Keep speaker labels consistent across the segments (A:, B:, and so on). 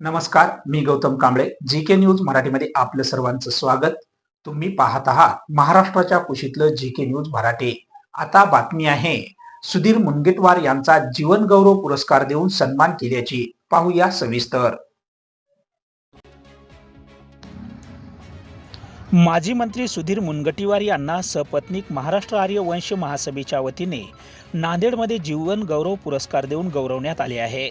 A: नमस्कार मी Gautam Kamble G K news मराठीमध्ये आपलं सर्वांचं स्वागत. तुम्ही पाहत आहात महाराष्ट्राच्या कुशीतलं जी के न्यूज मराठी. आता बातमी आहे सुधीर मुनगेटवार यांचा जीवनगौरव पुरस्कार देऊन सन्मान केल्याची. पाहूया सविस्तर.
B: माजी मंत्री सुधीर मुनगटीवार यांना सपत्नीक महाराष्ट्र आर्य वंश महासभेच्या वतीने नांदेडमध्ये जीवन गौरव पुरस्कार देऊन गौरवण्यात आले आहे.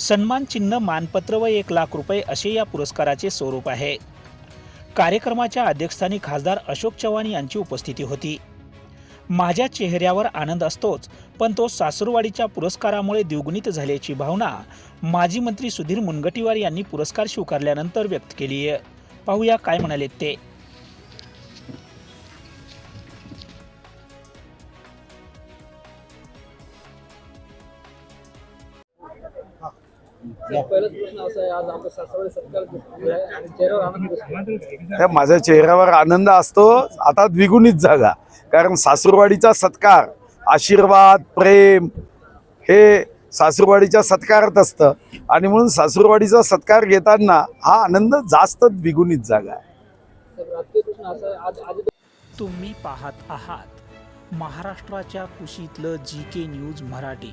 B: सन्मान चिन्ह मानपत्र व एक लाख रुपये असे या पुरस्काराचे स्वरूप आहे. कार्यक्रमाच्या अध्यक्षस्थानी खासदार अशोक चव्हाण यांची उपस्थिती होती. माझ्या चेहऱ्यावर आनंद असतोच पण तो सासूरवाडीच्या पुरस्कारामुळे द्विगुणित झाल्याची भावना माजी मंत्री सुधीर मुनगटीवार यांनी पुरस्कार स्वीकारल्यानंतर व्यक्त केली आहे पाहूया काय म्हणाले ते.
C: माझ्या चेहऱ्यावर आनंद असतो आता द्विगुणित जागा कारण सासूरवाडीचा सत्कार आशीर्वाद प्रेम हे सासूरवाडीच्या सत्कारात असतं. आणि म्हणून सासूरवाडीचा सत्कार घेताना हा आनंद जास्त द्विगुणित जागा आहे.
D: तर राजकीय प्रश्न असा आहे आज आज
B: तुम्ही पाहत आहात महाराष्ट्राच्या कुशीतलं जी के न्यूज मराठी.